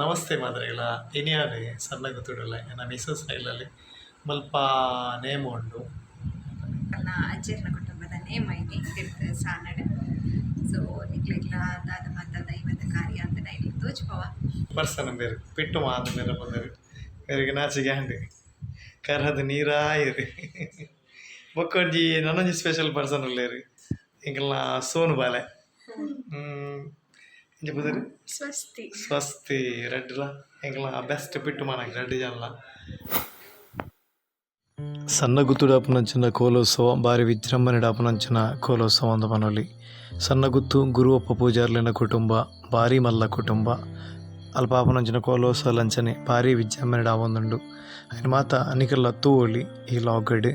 ನಮಸ್ತೆ ಮಾದರಿಗಳ. ಇನಿಯಾಲೆ ಸಣ್ಣ ಗೊತ್ತಿಡಲ್ಲ ನನ್ನ ಮಿಸಸ್ ಸ್ಟೈಲಲ್ಲಿ ಮಲ್ಪ ನೇಮ್ ಉಂಡು. ನನ್ನ ಅಜ್ಜಿಯರ್ನ ಕುಟುಂಬದ ನೇಮ್ ಐತಿ ಸಾನಡ್. ಸೊ ನಿಕ್ಲೆಗ್ಲ ದಾದ ಮಾತಾದ ಇವತ್ತ ಕಾರ್ಯ ಅಂತ ಇಲ್ಲಿ ತೋಚ್ಪವ ಪರ್ಸನ್ ಬೇರೆ ಪಿಟ್ಟು ಮಾದ ಮೇಲೆ ಬಂದರು. ಇವರಿಗೆ ನಾಚಿಗೆ ಹಂಡಿ. ಕರ್ಹದ ನೀರಾಯಿರಿ ಬೊಕ್ಕೊಂಜಿ ನನ್ನೊಂಜಿ ಸ್ಪೆಷಲ್ ಪರ್ಸನ್ ಉಳ್ಳೇರಿ ಇಂಕಲ್ನ ಸೋನು ಬಾಲೆ. ಹ್ಮ್. ಇಂಚ ಬುದರಿ ಸ್ವಸ್ತಿ ಸ್ವಸ್ತಿ ರೆಡ್ಲ ಎಂಕಲ್ನ ಬೆಸ್ಟ್ ಪಿಟ್ಟು ಮಾನಕ್ ರೆಡ್ ಜನಲ ಸಣ್ಣ ಗುತ್ತುಡು ಅಪನಂಚಿನ ಕೋಲೋತ್ಸವ ಭಾರಿ ವಿಜೃಂಭಣೆಡ ಅಪನಂಚಿನ ಕೋಲೋತ್ಸವ ಅಂದ ಪನೊಲಿ ಸಣ್ಣ ಗುತ್ತು ಗುರುವಪ್ಪ ಪೂಜಾರ್ಲಿನ ಕುಟುಂಬ ಭಾರಿ ಮಲ್ಲ ಕುಟುಂಬ ಅಲ್ಪ ಅಪನಂಚಿನ ಕೋಲೋತ್ಸವ ಲಂಚನೆ ಭಾರಿ ವಿಜೃಂಭಣೆಡ ಆವೊಂದುಂಡು ఆయన ಮಾತ ಅನಿಕಲ್ಲ ತೂವೊಲಿ ಈ ಲಾಗಡ್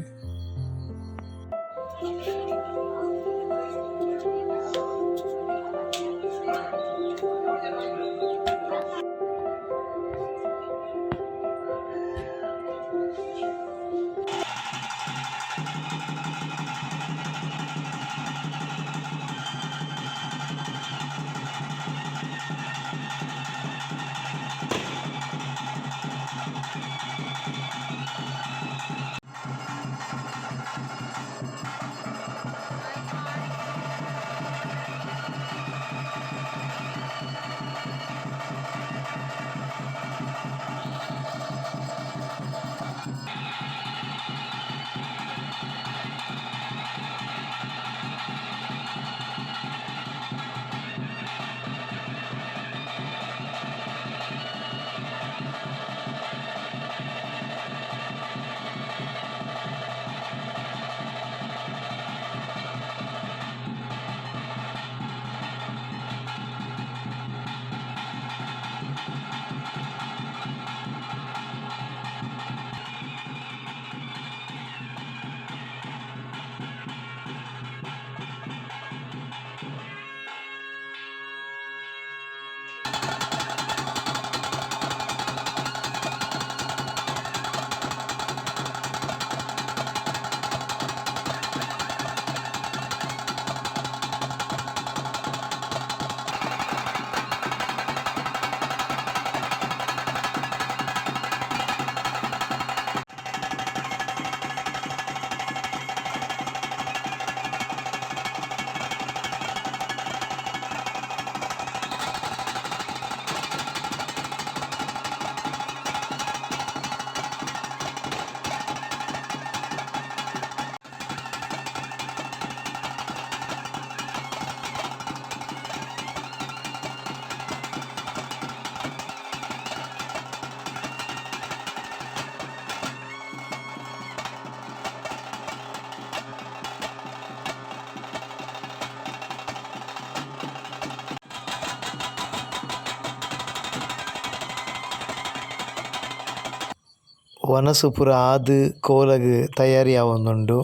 ವನಸು ಪೂರ ಆದ್ ಕೋಲಗ್ ತಯಾರಿ ಆವೊಂದುಂಡು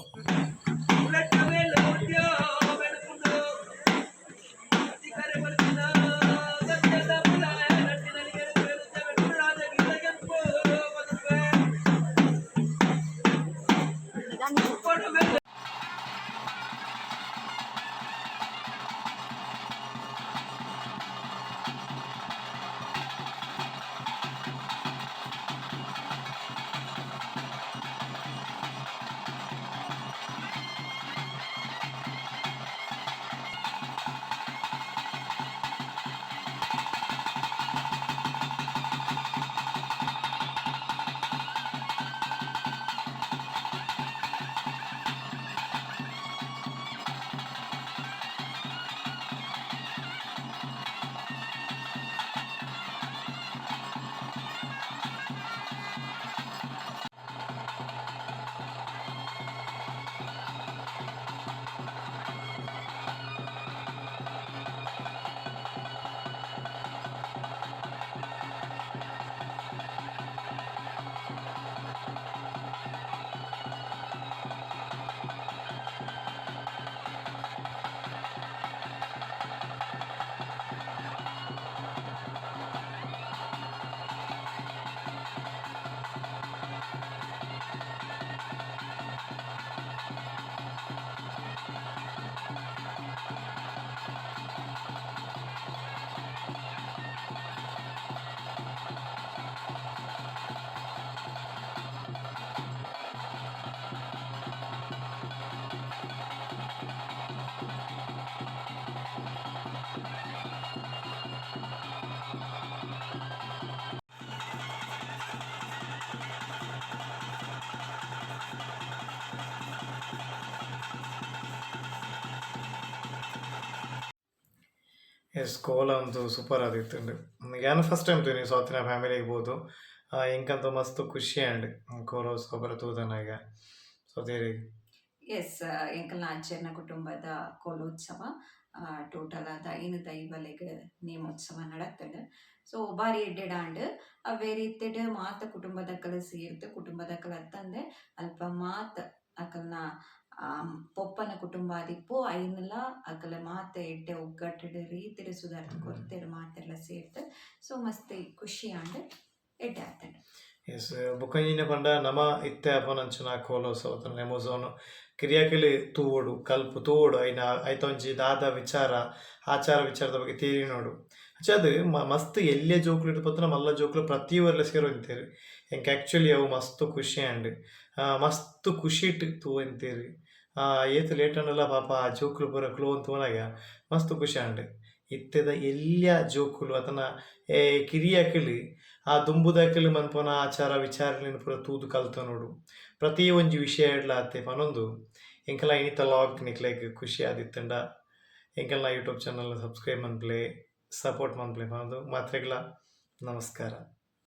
ಎಸ್ ಕೋಲ ಅಂತೂ ಸೂಪರ್ ಆದಿತ್ತುಂಡು ಏನು ಫಸ್ಟ್ ಟೈಮ್ ತೂನಿ ಸೌತಿನ ಫ್ಯಾಮಿಲಿಗೆ ಬೋದು ಇಂಕಂತ ಮಸ್ತ್ ಖುಷಿ ಆಂಡ್ ಕೋಲ ಸೊಬರ ಸೊ ದೇರಿ ಎಸ್ ಎಂಕಲ್ನ ಅಜ್ಜನ ಕುಟುಂಬದ ಕೋಲೋತ್ಸವ ಟೋಟಲ್ ಆದ ಐನು ದೈವಲೆಗ್ ನೇಮೋತ್ಸವ ನಡತ್ತಡ ಸೊ ಬಾರಿ ಎಡ್ಡೆಡಾಂಡ್ ಅವೇ ಇತ್ತೆಡ್ ಮಾತ ಕುಟುಂಬದ ಕಲ ಸೇರ್ತು ಕುಟುಂಬದ ಕಲ ತಂದೆ ಅಲ್ಪ ಮಾತ ಅಕಲ್ನ ಪೊಪ್ಪನ ಕುಟುಂಬ ಆದಿಪ್ಪು ಐನಲ ಅಕಲ ಮಾತೆ ಎಡ್ಡೆ ಒಗ್ಗಟ್ಟಡ್ ರೀತಿಡ್ ಸುಧಾರಣೆ ಕೊರ್ತೆರ್ ಮಾತೆಲ್ಲ ಸೇರ್ದು ಸೊ ಮಸ್ತ್ ಖುಷಿ ಆಂಡ್ ಎಡ್ಡೆ ಆತಂಡು ಎಸ್ ಬುಕ್ಕಂಜಿನ ಪಂಡ ನಮ ಇತ್ತೆ ಅಪನಂಚನ ಕೋಲೋತ್ಸವ ನೆಮೋಸೋನು. ಕ್ರಿಯಾಕಿಲಿ ತೂವೋಡು ಕಲ್ಪು ತೂವೋಡು ಐನ ಐತೊಂಜಿ ದಾದ ವಿಚಾರ ಆಚಾರ ವಿಚಾರದ ಬಗ್ಗೆ ತೀರಿ ನೋಡು. ಅದು ಮ- ಮಸ್ತ್ ಎಲ್ಲೇ ಜೋಕ್ಲು ಇಟ್ಪತ್ತನ ಮಲ್ಲ ಜೋಕ್ಲು ಪ್ರತಿ ಊರ್ಲ ಸೇರೋಂತೀರಿ ಎಂಕ್ ಆ್ಯಕ್ಚುಲಿ ಅವು ಮಸ್ತ್ ಖುಷಿ ಆಂಡ್ ಆ, ಮಸ್ತ್ ಖುಷಿ ಇಟ್ಟಿತ್ತು ಅಂತೀರಿ ಏತು ಲೇಟ್ ಅಂಡಲ್ಲ ಪಾಪ ಆ ಜೋಕ್ಲು ಬರಕ್ಲು ಅಂತ ಅಂತವನಾಗ ಮಸ್ತ್ ಖುಷಿ ಆಂಡ್ ಇತ್ತೆದ ಎಲ್ಲ ಜೋಕುಲು, ಅದನ್ನ, ಏ ಕಿರಿಯಾಕಿಲಿ ಆ ದುಂಬುದಾಕಲಿ ಮನ್ಪನ ಆಚಾರ ವಿಚಾರ ಪುರ ತೂದು ಕಲ್ತ ನೋಡು. ಪ್ರತಿ ಒಂಜಿ ವಿಷಯ ಇಡ್ಲ ಅತ್ತೆ ಪನೊಂದು. ಎಂಕಲ್ಲ ಇನಿತ ಲಾಗ್ ನಿಕ್ಲೈಕ್ ಖುಷಿ ಆದಿತ್ತಂಡ. ಎಂಕಲ್ಲ ಯೂಟ್ಯೂಬ್ ಚಾನಲ್ ಸಬ್ಸ್ಕ್ರೈಬ್ ಮನ್ಪ್ಲೆ ಸಪೋರ್ಟ್ ಮನ್ಪ್ಲೆ ಪನೊಂದು. ಮಾತ್ರೆಗಳ ನಮಸ್ಕಾರ.